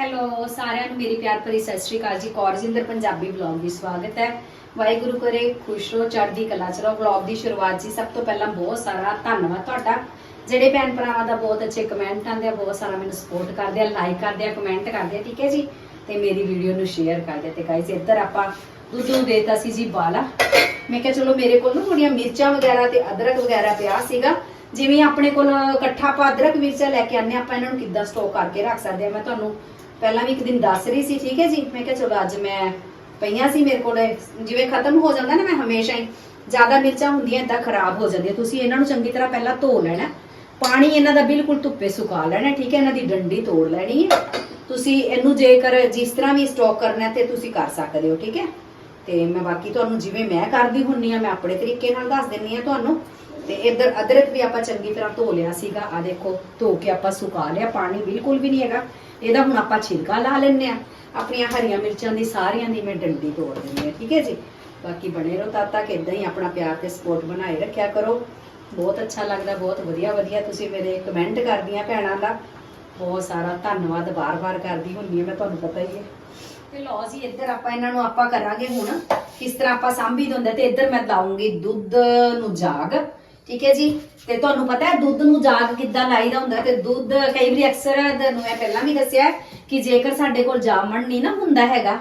Hello ਸਾਰਿਆਂ ਨੂੰ ਮੇਰੀ ਪਿਆਰ ਭਰੀ ਸਤਿ ਸ਼੍ਰੀ ਅਕਾਲ ਜੀ। ਕੌਰਜਿੰਦਰ ਪੰਜਾਬੀ ਵਲੌਗ ਵਿੱਚ ਸਵਾਗਤ ਹੈ। ਵਾਹਿਗੁਰੂ ਕਰੇ, ਖੁਸ਼ ਰਹੋ, ਚੜ੍ਹਦੀ ਕਲਾ ਚ ਰਹੋ। ਵਲੌਗ ਦੀ ਸ਼ੁਰੂਆਤ ਜੀ, ਸਭ ਤੋਂ ਪਹਿਲਾਂ ਬਹੁਤ ਸਾਰਾ ਧੰਨਵਾਦ ਤੁਹਾਡਾ। ਜਿਹੜੇ ਭੈਣ ਭਰਾਵਾਂ ਦਾ ਬਹੁਤ ਅੱਛੇ ਕਮੈਂਟ ਆਉਂਦੇ ਆ, ਬਹੁਤ ਸਾਰਾ ਮੈਨੂੰ ਸਪੋਰਟ ਕਰਦੇ ਆ ਲਾਈਕ ਕਰਦੇ ਆ ਕਮੈਂਟ ਕਰਦੇ ਆ, ਠੀਕ ਹੈ ਜੀ? ਤੇ ਮੇਰੀ ਵੀਡੀਓ ਨੂੰ ਸ਼ੇਅਰ ਕਰਦੇ ਤੇ ਗਾਇਸ ਇੱਧਰ ਆਪਾਂ ਦੁੱਧ ਨੂੰ ਦੇਤਾ ਸੀ ਜੀ ਬਾਲਾ। ਮੈਂ ਕਿਹਾ, ਚਲੋ ਮੇਰੇ ਕੋਲ ਨਾ ਥੋੜੀਆਂ ਮਿਰਚਾਂ ਵਗੈਰਾ ਤੇ ਅਦਰਕ ਵਗੈਰਾ ਪਿਆ ਸੀਗਾ। ਜਿਵੇਂ ਆਪਣੇ ਕੋਲ ਇਕੱਠਾ ਆਪਾਂ ਅਦਰਕ ਮਿਰਚਾਂ ਲੈ ਕੇ ਆਨੇ ਆਪਾਂ ਇਹਨਾਂ ਨੂੰ ਕਿੱਦਾਂ ਸਟੋਰ ਕਰਕੇ ਰੱਖ ਸਕਦੇ ਆ? ਮੈਂ ਤੁਹਾਨੂੰ ਪਹਿਲਾਂ ਵੀ ਇੱਕ ਦਿਨ ਦੱਸ ਰਹੀ ਸੀ, ਠੀਕ ਹੈ ਜੀ? ਮੈਂ ਕਿਹਾ ਚਲੋ ਅੱਜ ਮੈਂ ਪਈਆਂ ਸੀ ਮੇਰੇ ਕੋਲ। ਜਿਵੇਂ ਖਤਮ ਹੋ ਜਾਂਦਾ ਨਾ, ਮੈਂ ਹਮੇਸ਼ਾ ਹੀ ਜ਼ਿਆਦਾ ਮਿਰਚਾਂ ਹੁੰਦੀਆਂ ਤਾਂ ਖਰਾਬ ਹੋ ਜਾਂਦੀਆਂ। ਤੁਸੀਂ ਇਹਨਾਂ ਨੂੰ ਚੰਗੀ ਤਰ੍ਹਾਂ ਪਹਿਲਾਂ ਧੋ ਲੈਣਾ। ਪਾਣੀ ਇਹਨਾਂ ਦਾ ਬਿਲਕੁਲ ਧੁੱਪੇ ਸੁਕਾ ਲੈਣਾ, ਠੀਕ ਹੈ? ਇਹਨਾਂ ਦੀ ਡੰਡੀ ਤੋੜ ਲੈਣੀ ਹੈ। ਤੁਸੀਂ ਇਹਨੂੰ ਜੇਕਰ ਜਿਸ ਤਰ੍ਹਾਂ ਵੀ ਸਟਾਕ ਕਰਨਾ ਤੇ ਤੁਸੀਂ ਕਰ ਸਕਦੇ ਹੋ, ਠੀਕ ਹੈ? ਤੇ ਮੈਂ ਬਾਕੀ ਤੁਹਾਨੂੰ ਜਿਵੇਂ ਮੈਂ ਕਰਦੀ ਹੁੰਨੀ ਆ ਮੈਂ ਆਪਣੇ ਤਰੀਕੇ ਨਾਲ ਦੱਸ ਦਿੰਨੀ ਆ ਤੁਹਾਨੂੰ। ਤੇ ਇੱਧਰ ਅਦਰਕ ਵੀ ਆਪਾਂ ਚੰਗੀ ਤਰ੍ਹਾਂ ਧੋ ਲਿਆ ਸੀਗਾ। ਆ ਦੇਖੋ, ਧੋ ਕੇ ਆਪਾਂ ਸੁਕਾ ਲਿਆ, ਪਾਣੀ ਬਿਲਕੁਲ ਵੀ ਨਹੀਂ ਹੈਗਾ। ਇਹਦਾ ਹੁਣ ਆਪਾਂ ਛਿਲਕਾ ਲਾ ਲੈਣੇ ਆ ਆਪਣੀਆਂ ਹਰੀਆਂ ਮਿਰਚਾਂ ਦੀ ਸਾਰੀਆਂ ਦੀ ਮੈਂ ਡੰਡੀ ਤੋੜ ਦਿੰਦੀ ਆ ਠੀਕ ਹੈ ਜੀ? ਬਾਕੀ ਬਣੇ ਰਹੋ ਤਦ ਤੱਕ ਇਦਾਂ ਹੀ ਆਪਣਾ ਪਿਆਰ ਤੇ ਸਪੋਰਟ ਬਣਾਏ ਰੱਖਿਆ ਕਰੋ। ਬਹੁਤ ਅੱਛਾ ਲੱਗਦਾ, ਬਹੁਤ ਵਧੀਆ ਵਧੀਆ। ਤੁਸੀਂ ਮੇਰੇ ਕਮੈਂਟ ਕਰਦੀਆਂ ਭੈਣਾਂ ਦਾ। ਬਹੁਤ ਸਾਰਾ ਧੰਨਵਾਦ ਬਾਰ-ਬਾਰ ਕਰਦੀ ਹੁੰਨੀ ਆ ਮੈਂ ਤੁਹਾਨੂੰ ਪਤਾ ਹੀ ਹੈ। ਤੇ ਲਓ ਜੀ, ਇੱਧਰ ਆਪਾਂ ਇਹਨਾਂ ਨੂੰ ਆਪਾਂ ਕਰਾਂਗੇ ਹੁਣ। ਕਿਸ ਤਰ੍ਹਾਂ ਆਪਾਂ ਸਾਂਭੀ ਦਿੰਦੇ ਹੁੰਦਾ ਤੇ ਇੱਧਰ ਮੈਂ ਲਾਉਂਗੀ ਦੁੱਧ ਨੂੰ ਜਾਗ। ਠੀਕ ਹੈ ਜੀ? ਤੇ ਤੁਹਾਨੂੰ ਪਤਾ ਹੈ, ਦੁੱਧ ਨੂੰ ਜਾਗ ਕਿੱਦਾਂ ਲਾਈਦਾ ਹੁੰਦਾ ਤੇ ਦੁੱਧ ਕਈ ਵਾਰੀ ਅਕਸਰ ਤੁਹਾਨੂੰ ਮੈਂ ਪਹਿਲਾਂ ਵੀ ਦੱਸਿਆ ਕਿ ਜੇਕਰ ਸਾਡੇ ਕੋਲ ਜਾਮਣ ਨਹੀਂ ਨਾ ਹੁੰਦਾ ਹੈਗਾ,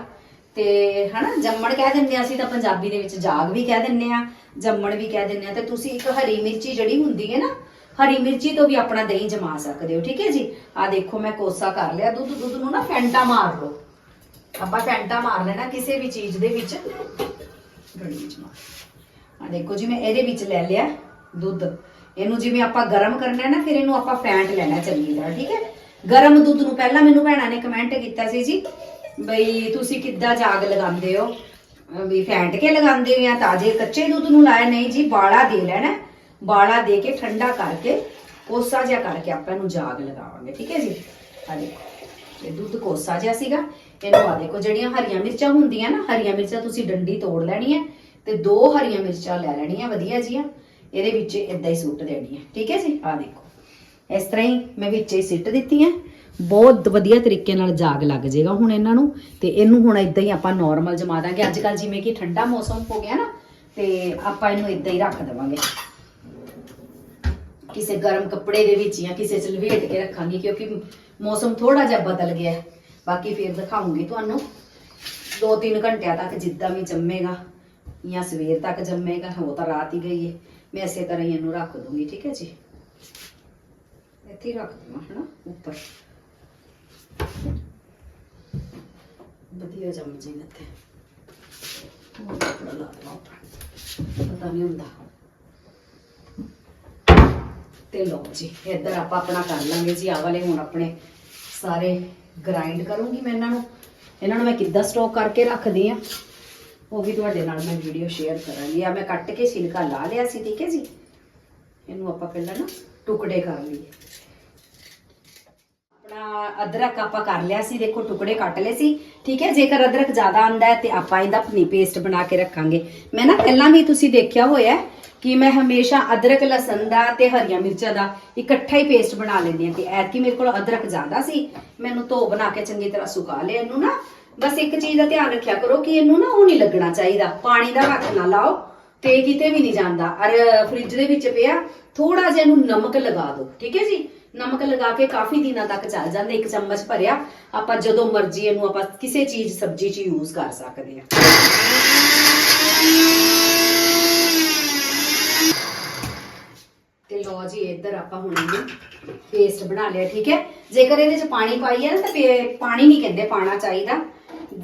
ਤੇ ਹਨਾ, ਜੰਮਣ ਕਹਿ ਦਿੰਦੇ ਆ ਅਸੀਂ ਤਾਂ ਪੰਜਾਬੀ ਦੇ ਵਿੱਚ ਜਾਗ ਵੀ ਕਹਿ ਦਿੰਦੇ ਆ ਜੰਮਣ ਵੀ ਕਹਿ ਦਿੰਦੇ ਆ ਤੇ ਤੁਸੀਂ ਇੱਕ ਹਰੀ ਮਿਰਚੀ ਜਿਹੜੀ ਹੁੰਦੀ ਹੈ ਨਾ, ਹਰੀ ਮਿਰਚੀ ਤੋਂ ਵੀ ਆਪਣਾ ਦਹੀਂ ਜਮਾ ਸਕਦੇ ਹੋ, ਠੀਕ ਹੈ ਜੀ? ਆ ਦੇਖੋ, ਮੈਂ ਕੋਸਾ ਕਰ ਲਿਆ। ਦੁੱਧ ਦੁੱਧ ਨੂੰ ਨਾ ਫੈਂਟਾ ਮਾਰ ਲਓ। ਆਪਾਂ ਫੈਂਟਾ ਮਾਰ ਲੈਣਾ ਕਿਸੇ ਵੀ ਚੀਜ਼ ਦੇ ਵਿੱਚ। ਗੜੀ ਵਿੱਚ ਮਾਰ। ਆ ਦੇਖੋ ਜੀ, ਮੈਂ ਇਹਦੇ ਵਿੱਚ ਲੈ ਲਿਆ। ਦੁੱਧ। ਇਹਨੂੰ ਜਿਵੇਂ ਆਪਾਂ ਗਰਮ ਕਰਨਾ ਹੈ ਨਾ, ਫਿਰ ਇਹਨੂੰ ਆਪਾਂ ਫੈਂਟ ਲੈਣਾ ਚੰਗੀ ਤਰ੍ਹਾਂ, ਠੀਕ ਹੈ? ਗਰਮ ਦੁੱਧ ਨੂੰ ਪਹਿਲਾਂ ਮੈਨੂੰ ਭੈਣਾਂ ਨੇ ਕਮੈਂਟ ਕੀਤਾ ਸੀ ਜੀ, ਬਈ ਤੁਸੀਂ ਕਿੱਦਾਂ ਜਾਗ ਲਗਾਉਂਦੇ ਹੋ? ਵੀ ਫੈਂਟ ਕੇ ਲਗਾਉਂਦੇ ਹੋ ਜਾਂ ਤਾਜ਼ੇ ਕੱਚੇ ਦੁੱਧ ਨੂੰ ਲਾਇਆ? ਨਹੀਂ ਜੀ, ਬਾਲਾ ਦੇ ਲੈਣਾ। ਬਾਲਾ ਦੇ ਕੇ ਠੰਡਾ ਕਰਕੇ, ਕੋਸਾ ਜਿਹਾ ਕਰਕੇ ਆਪਾਂ ਇਹਨੂੰ ਜਾਗ ਲਗਾਵਾਂਗੇ, ਠੀਕ ਹੈ ਜੀ? ਆ ਦੇਖੋ, ਇਹ ਦੁੱਧ ਕੋਸਾ ਜਿਹਾ ਸੀਗਾ। ਇਹਨੂੰ ਆ ਦੇਖੋ, ਜਿਹੜੀਆਂ ਹਰੀਆਂ ਮਿਰਚਾਂ ਹੁੰਦੀਆਂ ਨਾ, ਹਰੀਆਂ ਮਿਰਚਾਂ ਤੁਸੀਂ ਡੰਡੀ ਤੋੜ ਲੈਣੀ ਹੈ ਤੇ ਦੋ ਹਰੀਆਂ ਮਿਰਚਾਂ ਲੈ ਲੈਣੀਆਂ, ਵਧੀਆ ਜੀਆਂ। ਇਹਦੇ ਵਿੱਚ ਇਦਾਂ ਹੀ ਸੁੱਟ ਦੇਣੀ ਹੈ। ਠੀਕ ਹੈ ਜੀ? ਆ ਦੇਖੋ। ਇਸ ਤਰ੍ਹਾਂ ਹੀ ਮੈਂ ਵਿੱਚ ਹੀ ਸਿੱਟ ਦਿੱਤੀਆਂ ਬਹੁਤ ਵਧੀਆ ਤਰੀਕੇ ਨਾਲ ਜਾਗ ਲੱਗ ਜਾਏਗਾ ਹੁਣ ਇਹਨਾਂ ਨੂੰ। ਤੇ ਇਹਨੂੰ ਹੁਣ ਇਦਾਂ ਹੀ ਆਪਾਂ ਨਾਰਮਲ ਜਮਾ ਦਾਂਗੇ। ਅੱਜ ਕੱਲ ਜਿਵੇਂ ਕਿ ਠੰਡਾ ਮੌਸਮ ਹੋ ਗਿਆ ਨਾ, ਤੇ ਆਪਾਂ ਇਹਨੂੰ ਇਦਾਂ ਹੀ ਰੱਖ ਦੇਵਾਂਗੇ। ਕਿਸੇ ਗਰਮ ਕੱਪੜੇ ਦੇ ਵਿੱਚ ਜਾਂ ਕਿਸੇ ਚ ਲਵੇਟ ਕੇ ਰੱਖਾਂਗੇ, ਕਿਉਂਕਿ ਮੌਸਮ ਥੋੜਾ ਜਿਹਾ ਬਦਲ ਗਿਆ ਹੈ। ਬਾਕੀ ਫਿਰ ਦਿਖਾਉਂਗੀ ਤੁਹਾਨੂੰ। 2-3 ਘੰਟਿਆਂ ਤੱਕ ਜਿੱਦਾਂ ਵੀ ਜੰਮੇਗਾ ਜਾਂ ਸਵੇਰ ਤੱਕ ਜੰਮੇਗਾ, ਉਹ ਤਾਂ ਰਾਤ ਹੀ ਗਈ ਹੈ। ਮੈਂ ਇਸੇ ਤਰ੍ਹਾਂ ਹੀ ਇਹਨੂੰ ਰੱਖ ਦੂੰਗੀ ਠੀਕ ਹੈ ਜੀ ਇੱਥੇ ਹੀ ਰੱਖ ਦਵਾਂ ਹਨਾ ਉੱਪਰ ਵਧੀਆ ਜੰਮ ਜਾਏਗਾ ਤੇ ਹੋਰ ਕੱਪੜਾ ਲਾ ਦਵਾਂ ਉੱਪਰ ਪਤਾ ਨਹੀਂ ਹੁੰਦਾ ਤੇ ਲਓ ਜੀ ਇੱਧਰ ਆਪਾਂ ਆਪਣਾ ਕਰ ਲਾਂਗੇ ਜੀ ਆਹ ਵਾਲੇ ਹੁਣ ਆਪਣੇ ਸਾਰੇ ਗ੍ਰਾਈਂਡ ਕਰੂੰਗੀ ਮੈਂ ਇਹਨਾਂ ਨੂੰ ਇਹਨਾਂ ਨੂੰ ਮੈਂ ਕਿੱਦਾਂ ਸਟੋਕ ਕਰਕੇ ਰੱਖਦੀ ਆ ਉਹ ਵੀ ਤੁਹਾਡੇ ਨਾਲ ਮੈਂ ਵੀਡੀਓ ਸ਼ੇਅਰ ਕਰਾਂਗੀ। ਆ ਮੈਂ ਕੱਟ ਕੇ ਛਿਲਕਾ ਲਾ ਲਿਆ ਸੀ, ਠੀਕ ਹੈ ਜੀ? ਇਹਨੂੰ ਆਪਾਂ ਪਹਿਲਾਂ ਨਾ ਟੁਕੜੇ ਕਰ ਲਈਏ। ਆਪਣਾ ਅਦਰਕ ਆਪਾਂ ਕਰ ਲਿਆ ਸੀ, ਦੇਖੋ ਟੁਕੜੇ ਕੱਟ ਲਏ ਸੀ। ਠੀਕ ਹੈ, ਜੇਕਰ ਅਦਰਕ ਜ਼ਿਆਦਾ ਆਂਦਾ ਹੈ ਤੇ ਆਪਾਂ ਇਹਦਾ ਪਨੀ ਪੇਸਟ ਬਣਾ ਕੇ ਰੱਖਾਂਗੇ। ਮੈਂ ਨਾ ਪਹਿਲਾਂ ਵੀ ਤੁਸੀਂ ਦੇਖਿਆ ਹੋਇਆ ਕਿ ਮੈਂ ਹਮੇਸ਼ਾ ਅਦਰਕ, ਲਸਣ ਦਾ ਤੇ ਹਰੀਆਂ ਮਿਰਚਾਂ ਦਾ ਇਕੱਠਾ ਹੀ ਪੇਸਟ ਬਣਾ ਲੈਂਦੀ ਹਾਂ ਤੇ ਐਤਕੀ ਮੇਰੇ ਕੋਲ ਅਦਰਕ ਜ਼ਿਆਦਾ ਸੀ, ਮੈਨੂੰ ਧੋ ਬਣਾ ਕੇ ਚੰਗੀ ਤਰ੍ਹਾਂ ਸੁਕਾ ਲਿਆ ਇਹਨੂੰ ਨਾ। ਬਸ ਇੱਕ ਚੀਜ਼ ਦਾ ਧਿਆਨ ਰੱਖਿਆ ਕਰੋ ਕਿ ਇਹਨੂੰ ਨਾ ਉਹ ਨਹੀਂ ਲੱਗਣਾ ਚਾਹੀਦਾ। ਪਾਣੀ ਦਾ ਹੱਥ ਨਾ ਲਾਓ, ਤੇ ਕਿਤੇ ਵੀ ਨਹੀਂ ਜਾਂਦਾ। ਅਰ ਫ੍ਰਿਜ ਦੇ ਵਿੱਚ ਪਿਆ ਥੋੜਾ ਜਿਹਾ ਇਹਨੂੰ ਨਮਕ ਲਗਾ ਦਿਓ, ਠੀਕ ਹੈ ਜੀ? ਨਮਕ ਲਗਾ ਕੇ ਕਾਫੀ ਦਿਨਾਂ ਤੱਕ ਚੱਲ ਜਾਂਦਾ, ਇੱਕ ਚਮਚ ਭਰਿਆ। ਆਪਾਂ ਜਦੋਂ ਮਰਜ਼ੀ ਇਹਨੂੰ ਆਪਾਂ ਕਿਸੇ ਚੀਜ਼, ਸਬਜ਼ੀ 'ਚ ਯੂਜ਼ ਕਰ ਸਕਦੇ ਹਾਂ। ਤੇ ਲੋ ਜੀ, ਇੱਧਰ ਆਪਾਂ ਹੁਣ ਇਹਨੂੰ ਪੇਸਟ ਬਣਾ ਲਿਆ, ਠੀਕ ਹੈ? ਜੇਕਰ ਇਹਦੇ 'ਚ ਪਾਣੀ ਪਾਈਏ ਨਾ, ਤਾਂ ਫੇ- ਪਾਣੀ ਨਹੀਂ ਕਹਿੰਦੇ ਪਾਣਾ ਚਾਹੀਦਾ।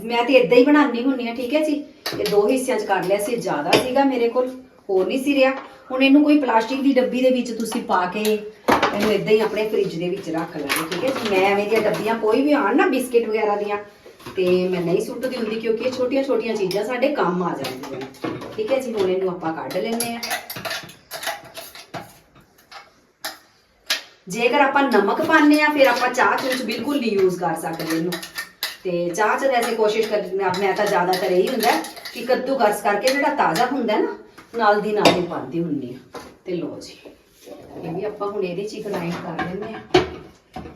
ਮੈਂ ਤੇ ਇਦਾਂ ਹੀ ਬਣਾਉਣੀ ਹੁੰਨੀ ਆ ਠੀਕ ਹੈ ਜੀ? ਇਹ ਦੋ ਹਿੱਸਿਆਂ 'ਚ ਕਰ ਲਿਆ ਸੀ, ਜ਼ਿਆਦਾ ਸੀਗਾ ਮੇਰੇ ਕੋਲ, ਹੋਰ ਨਹੀਂ ਸੀ ਰਿਹਾ। ਹੁਣ ਇਹਨੂੰ ਕੋਈ ਪਲਾਸਟਿਕ ਦੀ ਡੱਬੀ ਦੇ ਵਿੱਚ ਤੁਸੀਂ ਪਾ ਕੇ ਇਹਨੂੰ ਇਦਾਂ ਹੀ ਆਪਣੇ ਫ੍ਰਿਜ ਦੇ ਵਿੱਚ ਰੱਖ ਲੈਣਾ, ਠੀਕ ਹੈ ਜੀ? ਮੈਂ ਐਵੇਂ ਦੀਆਂ ਡੱਬੀਆਂ ਕੋਈ ਵੀ ਆਣ ਨਾ, ਬਿਸਕਿਟ ਵਗੈਰਾ ਦੀਆਂ, ਤੇ ਮੈਂ ਨਹੀਂ ਸੁੱਟਦੀ ਹੁੰਦੀ ਕਿਉਂਕਿ ਇਹ ਛੋਟੀਆਂ ਛੋਟੀਆਂ ਚੀਜ਼ਾਂ ਸਾਡੇ ਕੰਮ ਆ ਜਾਂਦੀਆਂ ਠੀਕ ਹੈ ਜੀ? ਹੁਣ ਇਹਨੂੰ ਆਪਾਂ ਕੱਢ ਲੈਂਦੇ ਆ ਜੇਕਰ ਆਪਾਂ ਨਮਕ ਪਾਉਂਦੇ ਆ ਫਿਰ ਆਪਾਂ ਚਾਹ ਚੂਚ ਬਿਲਕੁਲ ਨਹੀਂ ਯੂਜ਼ ਕਰ ਸਕਦੇ ਇਹਨੂੰ। ਤੇ ਚਾਹ ਚ ਵੈਸੇ ਕੋਸ਼ਿਸ਼ ਕਰ ਮੈਂ ਤਾਂ ਜ਼ਿਆਦਾਤਰ ਇਹੀ ਹੁੰਦਾ ਕਿ ਕੱਦੂ ਕਸ ਕਰਕੇ ਜਿਹੜਾ ਤਾਜ਼ਾ ਹੁੰਦਾ ਨਾ, ਨਾਲ ਦੀ ਨਾਲ ਹੀ ਪਾਉਂਦੀ ਹੁੰਨੀ ਆ। ਤੇ ਲੋ ਜੀ, ਇਹ ਵੀ ਆਪਾਂ ਹੁਣ ਇਹਦੇ ਚ ਹੀ ਗ੍ਰਾਈਂਡ ਕਰ ਲੈਂਦੇ ਆ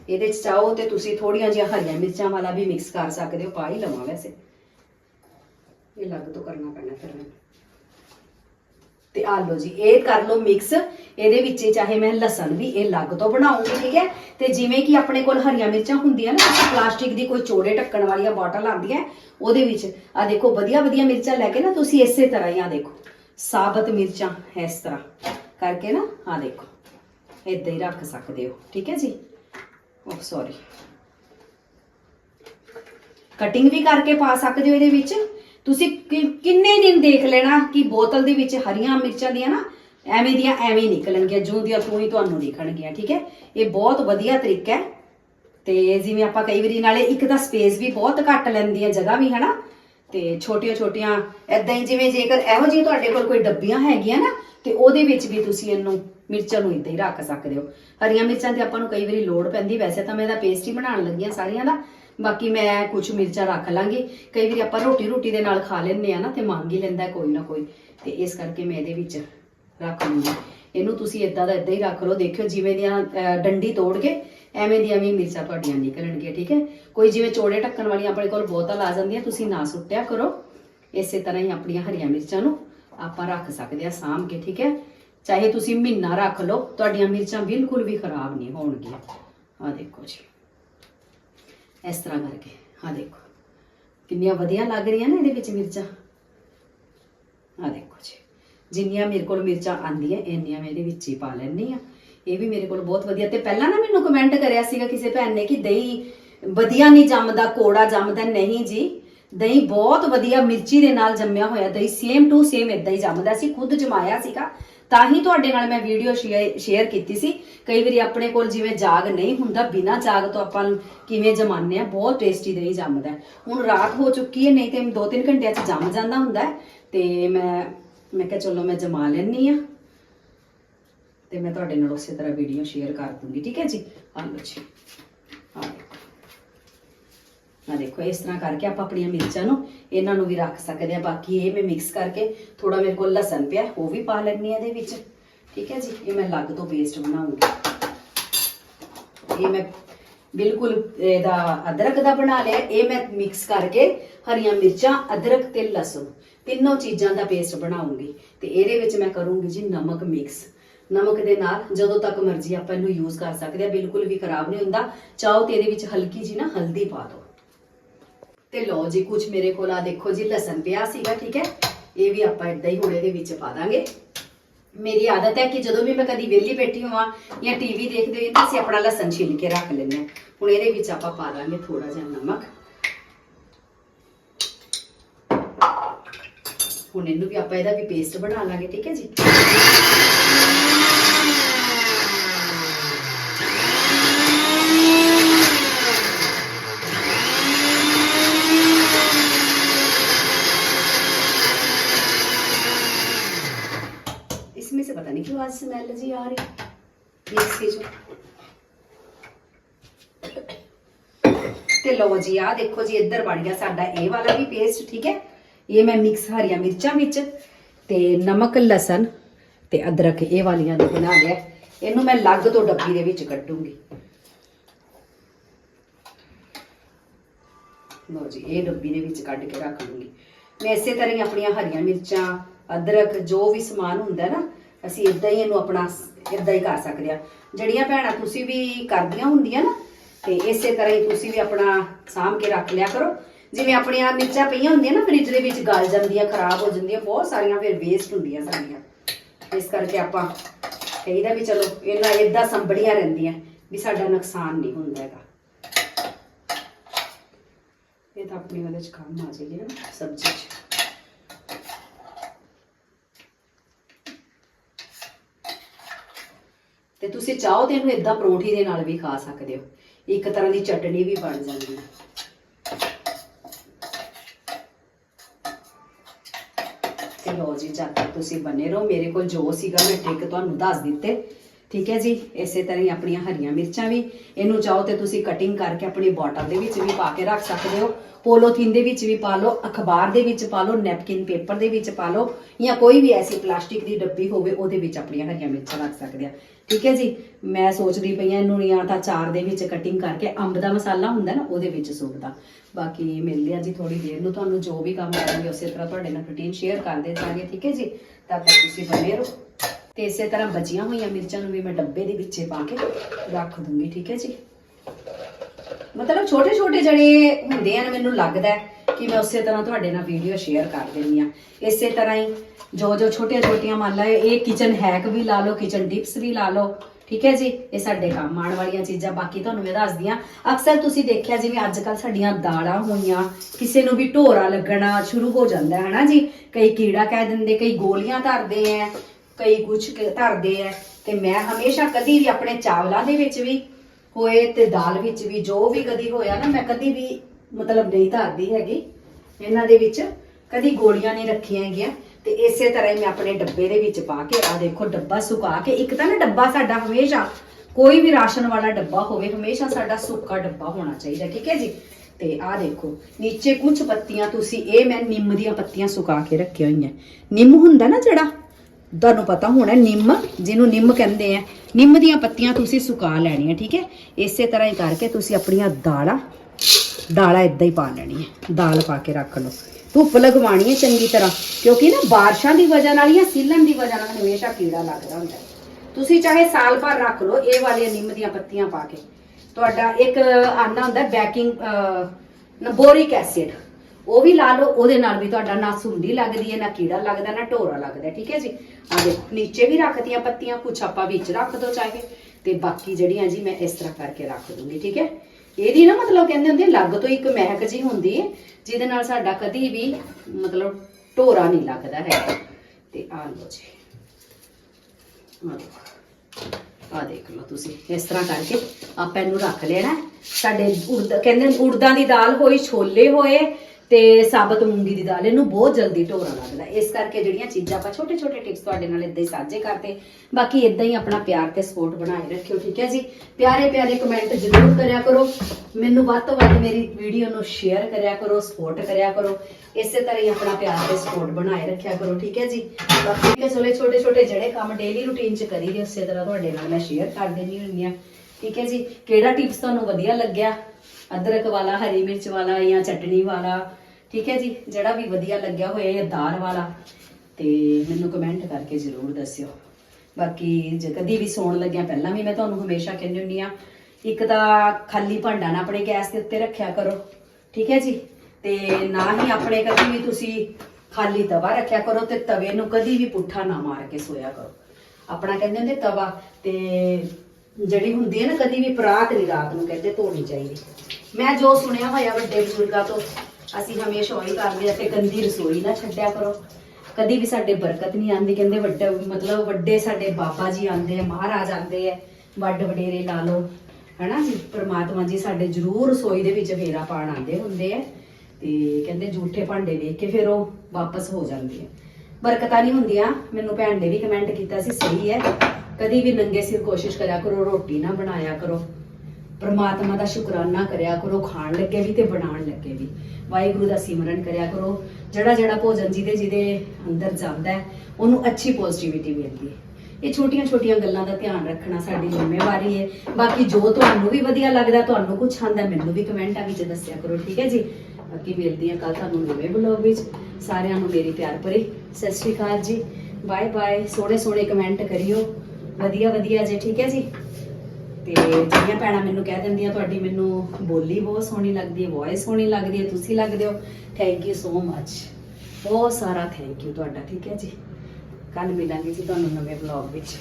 ਇਹਦੇ ਚ ਚਾਹੋ ਤੇ ਤੁਸੀਂ ਥੋੜੀਆਂ ਜਿਹੀਆਂ ਹਰੀਆਂ ਮਿਰਚਾਂ ਵਾਲਾ ਵੀ ਮਿਕਸ ਕਰ ਸਕਦੇ ਹੋ, ਪਾ ਹੀ ਲਵਾਂ ਵੈਸੇ। ਇਹ ਲੱਗ ਤੋਂ ਕਰਨਾ ਪੈਣਾ ਫਿਰ ਮੈਨੂੰ ਤੇ ਆ ਲਓ ਜੀ, ਇਹ ਕਰ ਲਓ ਮਿਕਸ ਇਹਦੇ ਵਿੱਚ ਚਾਹੇ ਮੈਂ ਲਸਣ ਵੀ ਇਹ ਲੱਗ ਤੋਂ ਬਣਾਉਂਗੀ ਠੀਕ ਹੈ? ਤੇ ਜਿਵੇਂ ਕਿ ਆਪਣੇ ਕੋਲ ਹਰੀਆਂ ਮਿਰਚਾਂ ਹੁੰਦੀਆਂ ਨਾ ਪਲਾਸਟਿਕ ਦੀ ਕੋਈ ਚੋੜੇ ਢੱਕਣ ਵਾਲੀਆਂ ਬੋਟਲ ਆਉਂਦੀ ਹੈ ਉਹਦੇ ਵਿੱਚ ਆ ਦੇਖੋ ਵਧੀਆ ਵਧੀਆ ਮਿਰਚਾਂ ਲੈ ਕੇ ਨਾ, ਤੁਸੀਂ ਇਸੇ ਤਰ੍ਹਾਂ ਹੀ ਆ ਦੇਖੋ, ਸਾਬਤ ਮਿਰਚਾਂ, ਇਸ ਤਰ੍ਹਾਂ ਕਰਕੇ ਨਾ ਆ ਦੇਖੋ, ਇਦਾਂ ਹੀ ਰੱਖ ਸਕਦੇ ਹੋ, ਠੀਕ ਹੈ ਜੀ? ਓ ਸੌਰੀ ਕਟਿੰਗ ਵੀ ਕਰਕੇ ਪਾ ਸਕਦੇ ਹੋ ਇਹਦੇ ਵਿੱਚ। ਤੁਸੀਂ ਕਿ- ਕਿੰਨੇ ਦਿਨ ਦੇਖ ਲੈਣਾ ਕਿ ਬੋਤਲ ਦੇ ਵਿੱਚ ਹਰੀਆਂ ਮਿਰਚਾਂ ਦੀਆਂ ਨਾ ਐਵੇਂ ਦੀਆਂ ਐਵੇਂ ਹੀ ਨਿਕਲਣਗੀਆਂ ਜੂੰ ਦੀਆਂ ਤੂੰ ਹੀ ਤੁਹਾਨੂੰ ਦਿਖਣਗੀਆਂ ਠੀਕ ਹੈ? ਇਹ ਬਹੁਤ ਵਧੀਆ ਤਰੀਕਾ ਹੈ। ਤੇ ਜਿਵੇਂ ਆਪਾਂ ਕਈ ਵਾਰੀ ਨਾਲੇ ਇੱਕ ਤਾਂ ਸਪੇਸ ਵੀ ਬਹੁਤ ਘੱਟ ਲੈਂਦੀ ਹੈ ਜਗ੍ਹਾ ਵੀ, ਹਨਾ? ਤੇ ਛੋਟੀਆਂ ਛੋਟੀਆਂ ਐਦਾਂ ਹੀ ਜਿਵੇਂ ਜੇਕਰ ਇਹੋ ਜਿਹੀ ਤੁਹਾਡੇ ਕੋਲ ਕੋਈ ਡੱਬੀਆਂ ਹੈਗੀਆਂ ਨਾ, ਤੇ ਉਹਦੇ ਵਿੱਚ ਵੀ ਤੁਸੀਂ ਇਹਨੂੰ ਮਿਰਚਾਂ ਨੂੰ ਇਦਾਂ ਹੀ ਰੱਖ ਸਕਦੇ ਹੋ। ਹਰੀਆਂ ਮਿਰਚਾਂ ਦੀ ਆਪਾਂ ਨੂੰ ਕਈ ਵਾਰੀ ਲੋੜ ਪੈਂਦੀ, ਵੈਸੇ ਤਾਂ ਮੈਂ ਇਹਦਾ ਪੇਸਟ ਹੀ ਬਣਾਉਣ ਲੱਗੀ ਹਾਂ ਸਾਰੀਆਂ ਦਾ ਬਾਕੀ ਮੈਂ ਕੁਝ ਮਿਰਚਾਂ ਰੱਖ ਲਾਂਗੀ। ਕਈ ਵਾਰੀ ਆਪਾਂ ਰੋਟੀ ਰੋਟੀ ਦੇ ਨਾਲ ਖਾ ਲੈਂਦੇ ਆ ਨਾ ਤੇ ਮੰਗ ਹੀ ਲੈਂਦਾ ਕੋਈ ਨਾ ਕੋਈ। ਤੇ ਇਸ ਕਰਕੇ ਮੈਂ ਇਹਦੇ ਵਿੱਚ ਰੱਖ ਲੂੰਗੀ। ਇਹਨੂੰ ਤੁਸੀਂ ਇਦਾਂ ਦਾ ਇਦਾਂ ਹੀ ਰੱਖ ਲਓ। ਦੇਖਿਓ ਜਿਵੇਂ ਦੀਆਂ ਡੰਡੀ ਤੋੜ ਕੇ ਐਵੇਂ ਦੀਆਂ ਵੀ ਮਿਰਚਾਂ ਤੁਹਾਡੀਆਂ ਨਿਕਲਣਗੀਆਂ, ਠੀਕ ਹੈ? ਕੋਈ ਜਿਵੇਂ ਚੋੜੇ ਢੱਕਣ ਵਾਲੀਆਂ ਆਪਣੇ ਕੋਲ ਬੋਤਲ ਆ ਜਾਂਦੀਆਂ, ਤੁਸੀਂ ਨਾ ਸੁੱਟਿਆ ਕਰੋ। ਇਸੇ ਤਰ੍ਹਾਂ ਹੀ ਆਪਣੀਆਂ ਹਰੀਆਂ ਮਿਰਚਾਂ ਨੂੰ ਆਪਾਂ ਰੱਖ ਸਕਦੇ ਆ ਸਾਂਭ ਕੇ, ਠੀਕ ਹੈ? ਚਾਹੇ ਤੁਸੀਂ ਮਹੀਨਾ ਰੱਖ ਲਓ, ਤੁਹਾਡੀਆਂ ਮਿਰਚਾਂ ਬਿਲਕੁਲ ਵੀ ਖਰਾਬ ਨਹੀਂ ਹੋਣਗੀਆਂ। ਆ ਦੇਖੋ ਜੀ। ਇਸ ਤਰ੍ਹਾਂ ਕਰਕੇ। ਆ ਦੇਖੋ। ਕਿੰਨੀਆਂ ਵਧੀਆ ਲੱਗ ਰਹੀਆਂ ਨੇ ਇਹਦੇ ਵਿੱਚ ਮਿਰਚਾਂ। ਆ ਦੇਖੋ ਜੀ। ਜਿੰਨੀਆਂ ਮੇਰੇ ਕੋਲ ਮਿਰਚਾਂ ਆਂਦੀਆਂ ਇੰਨੀਆਂ ਮੈਂ ਇਹਦੇ ਵਿੱਚ ਹੀ ਪਾ ਲੈਣੀ ਆ ਇਹ ਵੀ ਮੇਰੇ ਕੋਲ ਬਹੁਤ ਵਧੀਆ। ਤੇ ਪਹਿਲਾਂ ਨਾ ਮੈਨੂੰ ਕਮੈਂਟ ਕਰਿਆ ਸੀਗਾ ਕਿਸੇ ਭੈਣ ਨੇ ਕਿ ਦਹੀਂ ਵਧੀਆ ਨਹੀਂ ਜੰਮਦਾ, ਕੋੜਾ ਜੰਮਦਾ। ਨਹੀਂ ਜੀ। ਦਹੀਂ ਬਹੁਤ ਵਧੀਆ ਮਿਰਚੀ ਦੇ ਨਾਲ ਜੰਮਿਆ ਹੋਇਆ। ਦਹੀਂ ਸੇਮ ਟੂ ਸੇਮ ਇਦਾਂ ਹੀ ਜੰਮਦਾ ਸੀ। ਖੁਦ ਜਮਾਇਆ ਸੀਗਾ। ਤਾਂ ਹੀ ਤੁਹਾਡੇ ਨਾਲ ਮੈਂ ਵੀਡੀਓ ਸ਼ੇਅਰ ਕੀਤੀ ਸੀ। ਕਈ ਵਾਰੀ ਆਪਣੇ ਕੋਲ ਜਿਵੇਂ ਜਾਗ ਨਹੀਂ ਹੁੰਦਾ, ਬਿਨਾ ਜਾਗ ਤੋਂ ਆਪਾਂ ਕਿਵੇਂ ਜਮਾਨੇ ਆ, ਬਹੁਤ ਟੇਸਟੀ ਦਹੀਂ ਜੰਮਦਾ ਹੁਣ ਰਾਤ ਹੋ ਚੁੱਕੀ ਹੈ, ਨਹੀਂ ਤੇ 2-3 ਘੰਟਿਆਂ 'ਚ ਜੰਮ ਜਾਂਦਾ ਹੁੰਦਾ ਹੈ। ਤੇ ਮੈਂ ਮੈਂ ਕਿਹਾ ਚਲੋ ਮੈਂ ਜਮਾ ਲੈਣੀ ਆ ਤੇ ਮੈਂ ਤੁਹਾਡੇ ਨਾਲ ਉਸੇ ਤਰ੍ਹਾਂ ਵੀਡੀਓ ਸ਼ੇਅਰ ਕਰ ਦੂੰਗੀ। ਠੀਕ ਹੈ ਜੀ? ਆ ਜੀ। ਆ ਦੇਖੋ, ਇਸ ਤਰ੍ਹਾਂ ਕਰਕੇ ਆਪਾਂ ਆਪਣੀਆਂ ਮਿਰਚਾਂ ਨੂੰ ਇਹਨਾਂ ਨੂੰ ਵੀ ਰੱਖ ਸਕਦੇ ਆ ਬਾਕੀ ਇਹ ਮੈਂ ਮਿਕਸ ਕਰਕੇ ਥੋੜਾ ਮੇਰੇ ਕੋਲ ਲਸਣ ਪਿਆ, ਉਹ ਵੀ ਪਾ ਲੈਣੀ ਆ ਇਹਦੇ ਵਿੱਚ। ਠੀਕ ਹੈ ਜੀ? ਇਹ ਮੈਂ ਲੱਗ ਤੋਂ ਪੇਸਟ ਬਣਾਉਂਗੀ। ਇਹ ਮੈਂ ਬਿਲਕੁਲ ਇਹਦਾ ਅਦਰਕ ਦਾ ਬਣਾ ਲਿਆ। ਇਹ ਮੈਂ ਮਿਕਸ ਕਰਕੇ ਹਰੀਆਂ ਮਿਰਚਾਂ, ਅਦਰਕ ਤੇ ਲਸਣ ਤਿੰਨੋਂ ਚੀਜ਼ਾਂ ਦਾ ਪੇਸਟ ਬਣਾਉਂਗੀ। ਤੇ ਇਹਦੇ ਵਿੱਚ ਮੈਂ ਕਰੂੰਗੀ ਜੀ ਨਮਕ ਮਿਕਸ ਨਮਕ ਦੇ ਨਾਲ ਜਦੋਂ ਤੱਕ ਮਰਜ਼ੀ ਆਪਾਂ ਇਹਨੂੰ ਯੂਜ਼ ਕਰ ਸਕਦੇ ਆ ਬਿਲਕੁਲ ਵੀ ਖਰਾਬ ਨਹੀਂ ਹੁੰਦਾ। ਚਾਹੋ ਤੇ ਇਹਦੇ ਵਿੱਚ ਹਲਕੀ ਜੀ ਨਾ ਹਲਦੀ ਪਾ ਦਿਓ। ਤੇ ਲਓ ਜੀ ਕੁਝ ਮੇਰੇ ਕੋਲ ਆ ਦੇਖੋ ਜੀ, ਲਸਣ ਪਿਆ ਸੀਗਾ, ਠੀਕ ਹੈ? ਇਹ ਵੀ ਆਪਾਂ ਇਦਾਂ ਹੀ ਹੁਣ ਇਹਦੇ ਵਿੱਚ ਪਾ ਦਾਂਗੇ। ਮੇਰੀ ਆਦਤ ਹੈ ਕਿ ਜਦੋਂ ਵੀ ਮੈਂ ਕਦੀ ਵਿਹਲੀ ਬੈਠੀ ਹੋਵਾਂ ਜਾਂ ਟੀਵੀ ਦੇਖਦੇ ਹੋਏ ਤਾਂ ਅਸੀਂ ਆਪਣਾ ਲਸਣ ਛਿੱਲ ਕੇ ਰੱਖ ਲੈਂਦੇ ਹਾਂ। ਹੁਣ ਇਹਦੇ ਵਿੱਚ ਆਪਾਂ ਪਾ ਦਾਂਗੇ ਥੋੜਾ ਜਿਹਾ ਨਮਕ। ਹੁਣ ਇਹਨੂੰ ਵੀ ਆਪਾਂ ਇਹਦਾ ਵੀ ਪੇਸਟ ਬਣਾ ਲਾਂਗੇ, ਠੀਕ ਹੈ ਜੀ? ਨਹੀਂ ਕਿਉਂ ਆ ਸਮੈਲ ਜੀ ਆ ਰਹੀ ਮਿਕਸੀ ਚੋਂ ਤੇ ਲਓ ਜੀ ਆ ਦੇਖੋ ਜੀ, ਇੱਧਰ ਬਣ ਗਿਆ ਸਾਡਾ ਇਹ ਵਾਲਾ ਵੀ ਪੇਸਟ ਠੀਕ ਹੈ? ਇਹ ਮੈਂ ਮਿਕਸ ਹਰੀਆਂ ਮਿਰਚਾਂ ਵਿੱਚ ਤੇ ਨਮਕ, ਲਸਣ ਤੇ ਅਦਰਕ ਇਹ ਵਾਲੀਆਂ ਦੇ ਬਣਾ ਲਿਆ। ਇਹਨੂੰ ਮੈਂ ਲੱਗ ਤੋਂ ਡੱਬੀ ਦੇ ਵਿੱਚ ਕੱਢੂੰਗੀ। ਲਓ ਜੀ, ਇਹ ਡੱਬੀ ਦੇ ਵਿੱਚ ਕੱਢ ਕੇ ਰੱਖ ਲੂੰਗੀ। ਮੈਂ ਇਸੇ ਤਰ੍ਹਾਂ ਹੀ ਆਪਣੀਆਂ ਹਰੀਆਂ ਮਿਰਚਾਂ, ਅਦਰਕ, ਜੋ ਵੀ ਸਮਾਨ ਹੁੰਦਾ ਨਾ ਅਸੀਂ ਇਦਾਂ ਹੀ ਇਹਨੂੰ ਆਪਣਾ ਇਦਾਂ ਹੀ ਕਰ ਸਕਦੇ ਆ ਜਿਹੜੀਆਂ ਭੈਣਾਂ ਤੁਸੀਂ ਵੀ ਕਰਦੀਆਂ ਹੁੰਦੀਆਂ ਨਾ, ਤੇ ਇਸੇ ਤਰ੍ਹਾਂ ਹੀ ਤੁਸੀਂ ਵੀ ਆਪਣਾ ਸਾਂਭ ਕੇ ਰੱਖ ਲਿਆ ਕਰੋ। ਜਿਵੇਂ ਆਪਣੀਆਂ ਮਿਰਚਾਂ ਪਈਆਂ ਹੁੰਦੀਆਂ ਨਾ ਫ੍ਰਿਜ ਦੇ ਵਿੱਚ, ਗਲ ਜਾਂਦੀਆਂ, ਖਰਾਬ ਹੋ ਜਾਂਦੀਆਂ, ਬਹੁਤ ਸਾਰੀਆਂ ਫਿਰ ਵੇਸਟ ਹੁੰਦੀਆਂ ਸਾਡੀਆਂ। ਇਸ ਕਰਕੇ ਆਪਾਂ ਕਹੀਦਾ ਵੀ ਚਲੋ, ਇਹਨਾਂ ਇਦਾਂ ਸੰਭੜੀਆਂ ਰਹਿੰਦੀਆਂ, ਵੀ ਸਾਡਾ ਨੁਕਸਾਨ ਨਹੀਂ ਹੁੰਦਾ ਹੈਗਾ। ਇਹ ਤਾਂ ਆਪਣੇ ਉਹਦੇ ਚ ਕੰਮ ਆ ਜਾਏਗੀ ਨਾ, ਸਬਜ਼ੀ ਚ। ਤੇ ਤੁਸੀਂ ਚਾਹੋ ਤੇ ਇਹਨੂੰ ਇਦਾਂ ਪਰੌਂਠੀ ਦੇ ਨਾਲ ਵੀ ਖਾ ਸਕਦੇ ਹੋ। ਇੱਕ ਤਰ੍ਹਾਂ ਦੀ ਚਟਣੀ ਵੀ ਬਣ ਜਾਂਦੀ ਹੈ। ਤੇ ਲੋ ਜੀ, ਜਦ ਤੱਕ ਤੁਸੀਂ ਬਨੇ ਰਹੋ, ਮੇਰੇ ਕੋਲ ਜੋ ਸੀਗਾ, ਮੈਂ ਟ੍ਰਿਕ ਤੁਹਾਨੂੰ ਦੱਸ ਦਿੱਤੇ। ਠੀਕ ਹੈ ਜੀ? ਇਸੇ ਤਰ੍ਹਾਂ ਹੀ ਆਪਣੀਆਂ ਹਰੀਆਂ ਮਿਰਚਾਂ ਵੀ। ਇਹਨੂੰ ਚਾਹੋ ਤੇ ਤੁਸੀਂ ਕਟਿੰਗ ਕਰਕੇ ਆਪਣੀ ਬੋਟਲ ਦੇ ਵਿੱਚ ਵੀ ਪਾ ਕੇ ਰੱਖ ਸਕਦੇ ਹੋ। ਪੋਲੋਥੀਨ ਦੇ ਵਿੱਚ ਵੀ ਪਾ ਲਓ, ਅਖਬਾਰ ਦੇ ਵਿੱਚ ਪਾ ਲਓ ਨੈਪਕਿਨ ਪੇਪਰ ਦੇ ਵਿੱਚ ਪਾ ਲਓ ਜਾਂ ਕੋਈ ਵੀ ਐਸੀ ਪਲਾਸਟਿਕ ਦੀ ਡੱਬੀ ਹੋਵੇ, ਉਹਦੇ ਵਿੱਚ ਆਪਣੀਆਂ ਹਰੀਆਂ ਮਿਰਚਾਂ ਰੱਖ ਸਕਦੇ ਆ। ਠੀਕ ਹੈ ਜੀ? ਮੈਂ ਸੋਚਦੀ ਪਈ ਆ ਇਹਨੂੰ ਜਾਂ ਤਾਂ ਚਾਰ ਦੇ ਵਿੱਚ ਕਟਿੰਗ ਕਰਕੇ ਅੰਬ ਦਾ ਮਸਾਲਾ ਹੁੰਦਾ ਨਾ, ਉਹਦੇ ਵਿੱਚ ਸੁੱਟਦਾ ਬਾਕੀ ਮਿਲਦੇ ਆ ਜੀ ਥੋੜੀ ਦੇਰ ਨੂੰ। ਤੁਹਾਨੂੰ ਜੋ ਵੀ ਕੰਮ ਕਰਾਂਗੇ ਉਸੇ ਤਰ੍ਹਾਂ ਤੁਹਾਡੇ ਨਾਲ ਰੁਟੀਨ ਸ਼ੇਅਰ ਕਰਦੇ ਜਾਵਾਂਗੇ ਠੀਕ ਹੈ ਜੀ? ਤਦ ਤੱਕ ਤੁਸੀਂ ਬਣੇ ਰਹੋ। ਤੇ ਇਸੇ ਤਰ੍ਹਾਂ ਬਚੀਆਂ ਹੋਈਆਂ ਮਿਰਚਾਂ ਨੂੰ ਵੀ ਮੈਂ ਡੱਬੇ ਦੇ ਵਿੱਚੇ ਪਾ ਕੇ ਰੱਖ ਦੂੰਗੀ, ਠੀਕ ਹੈ ਜੀ? ਮਤਲਬ ਛੋਟੇ ਛੋਟੇ ਜਿਹੜੇ ਹੁੰਦੇ ਆ ਨਾ ਮੈਨੂੰ ਲੱਗਦਾ ਕਿ ਮੈਂ ਉਸੇ ਤਰ੍ਹਾਂ ਤੁਹਾਡੇ ਨਾਲ ਵੀਡੀਓ ਸ਼ੇਅਰ ਕਰ ਦਿੰਦੀ ਆ ਇਸੇ ਤਰ੍ਹਾਂ ਹੀ ਜੋ ਜੋ ਛੋਟੀਆਂ ਛੋਟੀਆਂ ਮੰਨ ਲਾ ਇਹ ਕਿਚਨ ਹੈਕ ਵੀ ਲਾ ਲਓ ਕਿਚਨ ਟਿਪਸ ਵੀ ਲਾ ਲਓ, ਠੀਕ ਹੈ ਜੀ? ਇਹ ਸਾਡੇ ਕੰਮ ਆਉਣ ਵਾਲੀਆਂ ਚੀਜ਼ਾਂ, ਬਾਕੀ ਤੁਹਾਨੂੰ ਮੈਂ ਦੱਸਦੀ ਆ ਅਕਸਰ ਤੁਸੀਂ ਦੇਖਿਆ ਜਿਵੇਂ ਅੱਜ ਕੱਲ ਸਾਡੀਆਂ ਦਾਲਾਂ ਹੋਈਆਂ, ਕਿਸੇ ਨੂੰ ਵੀ ਢੋਰਾ ਲੱਗਣਾ ਸ਼ੁਰੂ ਹੋ ਜਾਂਦਾ ਹੈ, ਹਨਾ ਜੀ? ਕਈ ਕੀੜਾ ਕਹਿ ਦਿੰਦੇ, ਕਈ ਗੋਲੀਆਂ ਧਰਦੇ ਐ ਕਈ ਕੁਝ ਧਰਦੇ ਐ ਤੇ ਮੈਂ ਹਮੇਸ਼ਾ ਕਦੀ ਵੀ ਆਪਣੇ ਚਾਵਲਾਂ ਦੇ ਵਿੱਚ ਵੀ ਹੋਏ ਤੇ ਦਾਲ ਵਿੱਚ ਵੀ ਜੋ ਵੀ ਕਦੀ ਹੋਇਆ ਨਾ, ਮੈਂ ਕਦੀ ਵੀ ਮਤਲਬ ਨਹੀਂ ਧਰਦੀ ਹੈਗੀ। ਇਹਨਾਂ ਦੇ ਵਿੱਚ ਕਦੀ ਗੋਲੀਆਂ ਨਹੀਂ ਰੱਖੀਆਂ ਹੈਗੀਆਂ ਤੇ ਇਸੇ ਤਰ੍ਹਾਂ ਹੀ ਮੈਂ ਆਪਣੇ ਡੱਬੇ ਦੇ ਵਿੱਚ ਪਾ ਕੇ ਆ ਦੇਖੋ ਡੱਬਾ ਸੁਕਾ ਕੇ, ਇੱਕ ਤਾਂ ਨਾ ਡੱਬਾ ਸਾਡਾ ਹਮੇਸ਼ਾ ਕੋਈ ਵੀ ਰਾਸ਼ਨ ਵਾਲਾ ਡੱਬਾ ਹੋਵੇ, ਹਮੇਸ਼ਾ ਸਾਡਾ ਸੁੱਕਾ ਡੱਬਾ ਹੋਣਾ ਚਾਹੀਦਾ, ਠੀਕ ਹੈ ਜੀ? ਤੇ ਆ ਦੇਖੋ, ਨੀਚੇ ਕੁਝ ਪੱਤੀਆਂ ਤੁਸੀਂ, ਇਹ ਮੈਂ ਨਿੰਮ ਦੀਆਂ ਪੱਤੀਆਂ ਸੁਕਾ ਕੇ ਰੱਖੀਆਂ ਹੋਈਆਂ। ਨਿੰਮ ਹੁੰਦਾ ਨਾ ਜਿਹੜਾ ਤੁਹਾਨੂੰ ਪਤਾ ਹੋਣਾ ਨਿੰਮ, ਜਿਹਨੂੰ ਨਿੰਮ ਕਹਿੰਦੇ ਆ। ਨਿੰਮ ਦੀਆਂ ਪੱਤੀਆਂ ਤੁਸੀਂ ਸੁਕਾ ਲੈਣੀਆਂ, ਠੀਕ ਹੈ? ਇਸੇ ਤਰ੍ਹਾਂ ਹੀ ਕਰਕੇ ਤੁਸੀਂ ਆਪਣੀਆਂ ਦਾਲਾਂ ਦਾਲਾਂ ਇਦਾਂ ਹੀ ਪਾ ਲੈਣੀ ਹੈ ਦਾਲ ਪਾ ਕੇ ਰੱਖ ਲਓ। ਧੁੱਪ ਲਗਵਾਣੀ ਹੈ ਚੰਗੀ ਤਰ੍ਹਾਂ, ਕਿਉਂਕਿ ਨਾ ਬਾਰਿਸ਼ਾਂ ਦੀ ਵਜ੍ਹਾ ਨਾਲ ਜਾਂ ਸੀਲਣ ਦੀ ਵਜ੍ਹਾ ਨਾਲ ਹਮੇਸ਼ਾ ਕੀੜਾ ਲੱਗਦਾ ਹੁੰਦਾ ਤੁਸੀਂ ਚਾਹੇ ਸਾਲ ਭਰ ਰੱਖ ਲਓ ਇਹ ਵਾਲੀਆਂ ਨਿੰਮ ਦੀਆਂ ਪੱਤੀਆਂ ਪਾ ਕੇ। ਤੁਹਾਡਾ ਇੱਕ ਆਨਾ ਹੁੰਦਾ ਬੈਕਿੰਗ ਨਾ ਬੋਰਿਕ ਐਸਿਡ। ਉਹ ਵੀ ਲਾ ਲਓ, ਉਹਦੇ ਨਾਲ ਵੀ ਤੁਹਾਡਾ ਨਾ ਸੁੰਡੀ ਲੱਗਦੀ ਹੈ, ਨਾ ਕੀੜਾ ਲੱਗਦਾ, ਨਾ ਢੋਰਾ ਲੱਗਦਾ, ਠੀਕ ਹੈ ਜੀ? ਆ ਦੇਖੋ, ਨੀਚੇ ਵੀ ਰੱਖਦੀਆਂ ਪੱਤੀਆਂ, ਕੁਛ ਆਪਾਂ ਵਿੱਚ ਰੱਖ ਦੋ ਚਾਹੇ, ਤੇ ਬਾਕੀ ਜਿਹੜੀਆਂ ਜੀ ਮੈਂ ਇਸ ਤਰ੍ਹਾਂ ਕਰਕੇ ਰੱਖ ਦੂੰਗੀ, ਠੀਕ ਹੈ? ਇਹਦੀ ਨਾ ਮਤਲਬ ਕਹਿੰਦੇ ਹੁੰਦੇ ਲੱਗ ਤੋਂ ਇੱਕ ਮਹਿਕ ਜੀ ਹੁੰਦੀ ਹੈ, ਜਿਹਦੇ ਨਾਲ ਸਾਡਾ ਕਦੀ ਵੀ ਮਤਲਬ ਢੋਰਾ ਨਹੀਂ ਲੱਗਦਾ ਹੈ ਤੇ ਆ ਲਓ ਜੀ। ਆ ਦੇਖ। ਲਓ ਤੁਸੀਂ, ਇਸ ਤਰ੍ਹਾਂ ਕਰਕੇ ਆਪਾਂ ਇਹਨੂੰ ਰੱਖ ਲੈਣਾ। ਹੈ। ਸਾਡੇ ਉੜਦ, ਕਹਿੰਦੇ ਉੜਦਾਂ ਦੀ ਦਾਲ ਹੋਈ, ਛੋਲੇ ਹੋਏ ਤੇ ਸਾਬਤ ਮੂੰਗੀ ਦੀ ਦਾਲ, ਇਹਨੂੰ ਬਹੁਤ ਜਲਦੀ ਢੋਰਾ ਲੱਗਦਾ ਇਸ ਕਰਕੇ ਜਿਹੜੀਆਂ ਚੀਜ਼ਾਂ ਆਪਾਂ ਛੋਟੇ ਛੋਟੇ ਟਿਪਸ ਤੁਹਾਡੇ ਨਾਲ ਇਦਾਂ ਹੀ ਸਾਂਝੇ ਕਰਦੇ। ਬਾਕੀ ਇਦਾਂ ਹੀ ਆਪਣਾ ਪਿਆਰ ਤੇ ਸਪੋਰਟ ਬਣਾਏ ਰੱਖਿਓ, ਠੀਕ ਹੈ ਜੀ? ਪਿਆਰੇ ਪਿਆਰੇ ਕਮੈਂਟ ਜ਼ਰੂਰ ਕਰਿਆ ਕਰੋ। ਮੈਨੂੰ ਵੱਧ ਤੋਂ ਵੱਧ ਮੇਰੀ ਵੀਡੀਓ ਨੂੰ ਸ਼ੇਅਰ ਕਰਿਆ ਕਰੋ ਸਪੋਰਟ ਕਰਿਆ ਕਰੋ। ਇਸੇ ਤਰ੍ਹਾਂ ਹੀ ਆਪਣਾ ਪਿਆਰ ਤੇ ਸਪੋਰਟ ਬਣਾਏ ਰੱਖਿਆ ਕਰੋ, ਠੀਕ ਹੈ ਜੀ? ਬਾਕੀ ਕੇ ਸੋਲੇ ਛੋਟੇ ਛੋਟੇ ਜਿਹੜੇ ਕੰਮ ਡੇਲੀ ਰੁਟੀਨ ਚ ਕਰੀਦੇ ਉਸੇ ਤਰ੍ਹਾਂ ਤੁਹਾਡੇ ਨਾਲ ਮੈਂ ਸ਼ੇਅਰ ਕਰ ਦੇਣੀ ਹੁੰਦੀ ਆ ਠੀਕ ਹੈ ਜੀ? ਕਿਹੜਾ ਟਿਪਸ ਤੁਹਾਨੂੰ ਵਧੀਆ ਲੱਗਿਆ? ਅਦਰਕ ਵਾਲਾ, ਹਰੀ ਮਿਰਚ ਵਾਲਾ ਜਾਂ ਚਟਣੀ ਵਾਲਾ? ਠੀਕ ਹੈ ਜੀ, ਜਿਹੜਾ ਵੀ ਵਧੀਆ ਲੱਗਿਆ ਹੋਇਆ ਜਾਂ ਦਾਲ ਵਾਲਾ, ਤੇ ਮੈਨੂੰ ਕਮੈਂਟ ਕਰਕੇ ਜ਼ਰੂਰ ਦੱਸਿਓ। ਬਾਕੀ ਜੇ ਕਦੀ ਵੀ ਸੌਣ ਲੱਗਿਆ, ਪਹਿਲਾਂ ਵੀ ਮੈਂ ਤੁਹਾਨੂੰ ਹਮੇਸ਼ਾ ਕਹਿੰਦੀ ਹੁੰਦੀ ਆ ਇੱਕ ਤਾਂ ਖਾਲੀ ਭਾਂਡਾ ਨਾ ਆਪਣੇ ਗੈਸ ਦੇ ਉੱਤੇ ਰੱਖਿਆ ਕਰੋ, ਠੀਕ ਹੈ ਜੀ? ਤੇ ਨਾ ਹੀ ਆਪਣੇ ਕਦੀ ਵੀ ਤੁਸੀਂ ਖਾਲੀ ਤਵਾ ਰੱਖਿਆ ਕਰੋ ਤੇ ਤਵੇ ਨੂੰ ਕਦੀ ਵੀ ਪੁੱਠਾ ਨਾ ਮਾਰ ਕੇ ਸੋਇਆ ਕਰੋ। ਆਪਣਾ ਕਹਿੰਦੇ ਹੁੰਦੇ ਤਵਾ, ਤੇ ਜਿਹੜੀ ਹੁੰਦੀ ਹੈ ਨਾ ਕਦੀ ਵੀ ਪਰਾਤ ਨਹੀਂ ਰਾਤ ਨੂੰ ਕਹਿੰਦੇ ਧੋਣੀ ਚਾਹੀਦੀ। ਮੈਂ ਜੋ ਸੁਣਿਆ ਹੋਇਆ ਵੱਡੇ ਬਜ਼ੁਰਗਾਂ ਤੋਂ ਅਸੀਂ ਹਮੇਸ਼ਾ ਉਹੀ ਕਰਦੇ ਆ ਤੇ ਗੰਦੀ ਰਸੋਈ ਨਾ ਛੱਡਿਆ ਕਰੋ। ਕਦੀ ਵੀ ਸਾਡੇ ਬਰਕਤ ਨਹੀਂ ਆਂਦੀ ਕਹਿੰਦੇ ਵੱਡੇ, ਮਤਲਬ ਵੱਡੇ ਸਾਡੇ ਬਾਬਾ ਜੀ ਆਂਦੇ ਆ, ਮਹਾਰਾਜ ਆਂਦੇ ਆ, ਵੱਡ ਵਡੇਰੇ ਲਾ ਲਓ। ਹਨਾ ਜੀ, ਪ੍ਰਮਾਤਮਾ ਜੀ ਸਾਡੇ ਜ਼ਰੂਰ ਰਸੋਈ ਦੇ ਵਿੱਚ ਫੇਰਾ ਪਾਣ ਆਂਦੇ ਹੁੰਦੇ ਆ। ਤੇ ਕਹਿੰਦੇ ਝੂਠੇ ਭਾਂਡੇ ਵੇਖ ਕੇ ਫਿਰ ਉਹ ਵਾਪਸ ਹੋ ਜਾਂਦੇ ਆ। ਬਰਕਤਾਂ ਨਹੀਂ ਹੁੰਦੀਆਂ। ਮੈਨੂੰ ਭੈਣ ਨੇ ਵੀ ਕਮੈਂਟ ਕੀਤਾ ਸੀ, ਸਹੀ ਹੈ। ਕਦੀ ਵੀ ਨੰਗੇ ਸਿਰ ਕੋਸ਼ਿਸ਼ ਕਰਿਆ ਕਰੋ, ਰੋਟੀ ਨਾ ਬਣਾਇਆ ਕਰੋ। ਪ੍ਰਮਾਤਮਾ ਦਾ ਸ਼ੁਕਰਾਨਾ ਕਰਿਆ ਕਰੋ, ਖਾਣ ਲੱਗੇ ਵੀ ਤੇ ਬਣਾਉਣ ਲੱਗੇ ਵੀ। ਵਾਹਿਗੁਰੂ ਦਾ ਸਿਮਰਨ ਕਰਿਆ ਕਰੋ। ਜਿਹੜਾ ਜਿਹੜਾ ਭੋਜਨ ਜਿਹਦੇ ਜਿਹਦੇ ਅੰਦਰ ਜਾਂਦਾ ਹੈ, ਉਹਨੂੰ ਅੱਛੀ ਪੋਜ਼ਿਟਿਵਿਟੀ ਮਿਲਦੀ ਹੈ। ਇਹ ਛੋਟੀਆਂ ਛੋਟੀਆਂ ਗੱਲਾਂ ਦਾ ਧਿਆਨ ਰੱਖਣਾ ਸਾਡੀ ਜ਼ਿੰਮੇਵਾਰੀ ਹੈ। ਬਾਕੀ ਜੋ ਤੁਹਾਨੂੰ ਵੀ ਵਧੀਆ ਲੱਗਦਾ, ਤੁਹਾਨੂੰ ਕੁਝ ਆਂਦਾ ਮੈਨੂੰ ਵੀ ਕਮੈਂਟਾਂ ਵਿੱਚ ਦੱਸਿਆ ਕਰੋ, ਠੀਕ ਹੈ ਜੀ? ਬਾਕੀ ਮਿਲਦੀ ਹਾਂ ਕੱਲ ਤੁਹਾਨੂੰ ਨਵੇਂ ਬਲੌਗ ਵਿੱਚ। ਸਾਰਿਆਂ ਨੂੰ ਮੇਰੀ ਪਿਆਰ ਭਰੀ ਸਤਿ ਸ਼੍ਰੀ ਅਕਾਲ ਜੀ। ਬਾਏ ਬਾਏ ਸੋਹਣੇ ਸੋਹਣੇ ਕਮੈਂਟ ਕਰਿਓ। ਵਧੀਆ ਵਧੀਆ ਜੇ, ਠੀਕ ਹੈ ਜੀ? ਤੇ ਜਿਹੜੀਆਂ ਭੈਣਾਂ ਮੈਨੂੰ ਕਹਿ ਦਿੰਦੀਆਂ, ਤੁਹਾਡੀ ਮੈਨੂੰ ਬੋਲੀ ਬਹੁਤ ਸੋਹਣੀ ਲੱਗਦੀ ਹੈ ਵੌਇਸ ਸੋਹਣੀ ਲੱਗਦੀ ਹੈ, ਤੁਸੀਂ ਲੱਗਦੇ ਹੋ। ਥੈਂਕ ਯੂ ਸੋ ਮੱਚ ਬਹੁਤ ਸਾਰਾ ਥੈਂਕ ਯੂ ਤੁਹਾਡਾ, ਠੀਕ ਹੈ ਜੀ? ਕੱਲ ਮਿਲਾਂਗੇ ਜੀ ਤੁਹਾਨੂੰ ਨਵੇਂ ਵਲੌਗ ਵਿੱਚ।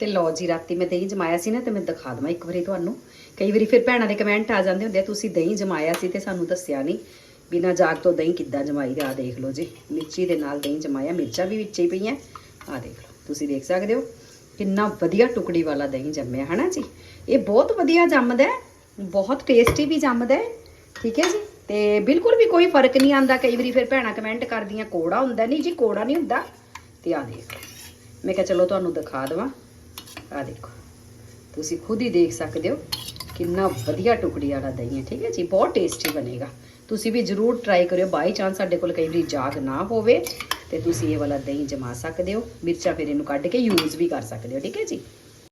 ਤੇ ਲੋ ਜੀ, ਰਾਤੀ ਮੈਂ ਦਹੀਂ ਜਮਾਇਆ ਸੀ ਨਾ, ਤੇ ਮੈਂ ਦਿਖਾ ਦਵਾਂ ਇੱਕ ਵਾਰੀ ਤੁਹਾਨੂੰ। ਕਈ ਵਾਰੀ ਫਿਰ ਭੈਣਾਂ ਦੇ ਕਮੈਂਟ ਆ ਜਾਂਦੇ ਹੁੰਦੇ ਆ, ਤੁਸੀਂ ਦਹੀਂ ਜਮਾਇਆ ਸੀ ਤੇ ਸਾਨੂੰ ਦੱਸਿਆ ਨਹੀਂ। ਬਿਨਾਂ ਜਾਗ ਤੋਂ ਦਹੀਂ ਕਿੱਦਾਂ ਜਮਾਈ ਦਾ? ਆ ਦੇਖ ਲਓ ਜੀ, ਮਿਰਚੀ ਦੇ ਨਾਲ ਦਹੀਂ ਜਮਾਇਆ, ਮਿਰਚਾਂ ਵੀ ਵਿੱਚ ਹੀ ਪਈਆਂ। ਆ ਦੇਖ ਲਓ, ਤੁਸੀਂ ਦੇਖ ਸਕਦੇ ਹੋ। ਕਿੰਨਾ ਵਧੀਆ ਟੁਕੜੀ ਵਾਲਾ ਦਹੀਂ ਜੰਮਿਆ, ਹਨਾ ਜੀ? ਇਹ ਬਹੁਤ ਵਧੀਆ ਜੰਮਦਾ ਹੈ, ਬਹੁਤ ਟੇਸਟੀ ਵੀ ਜੰਮਦਾ ਹੈ, ਠੀਕ ਹੈ ਜੀ? ਤੇ ਬਿਲਕੁਲ ਵੀ ਕੋਈ ਫ਼ਰਕ ਨਹੀਂ ਆਂਦਾ ਕਈ ਵਾਰੀ ਫਿਰ ਭੈਣਾਂ ਕਮੈਂਟ ਕਰਦੀਆਂ, ਕੋੜਾ ਹੁੰਦਾ ਨਹੀਂ ਜੀ, ਕੋੜਾ ਨਹੀਂ ਹੁੰਦਾ। ਤੇ ਆ ਦੇਖੋ ਮੈਂ ਕਿਹਾ ਚਲੋ ਤੁਹਾਨੂੰ ਦਿਖਾ ਦਵਾਂ। ਆ ਦੇਖੋ। ਤੁਸੀਂ ਖੁਦ ਹੀ ਦੇਖ ਸਕਦੇ ਹੋ, ਕਿੰਨਾ ਵਧੀਆ ਟੁਕੜੀ ਵਾਲਾ ਦਹੀਂ ਹੈ, ਠੀਕ ਹੈ ਜੀ? ਬਹੁਤ ਟੇਸਟੀ ਬਣੇਗਾ। ਤੁਸੀਂ ਵੀ ਜਰੂਰ ਟਰਾਈ ਕਰਿਓ। ਬਾਈ ਚਾਂਸ ਸਾਡੇ ਕੋਲ ਕਈ ਵਾਰੀ ਜਾਗ ਨਾ ਹੋਵੇ। ਤੇ ਤੁਸੀਂ ਇਹ ਵਾਲਾ ਦਹੀਂ ਜਮਾ ਸਕਦੇ ਹੋ। ਮਿਰਚਾਂ ਫਿਰ ਇਹਨੂੰ ਕੱਢ ਕੇ ਯੂਜ਼ ਵੀ ਕਰ ਸਕਦੇ ਹੋ, ਠੀਕ ਹੈ ਜੀ?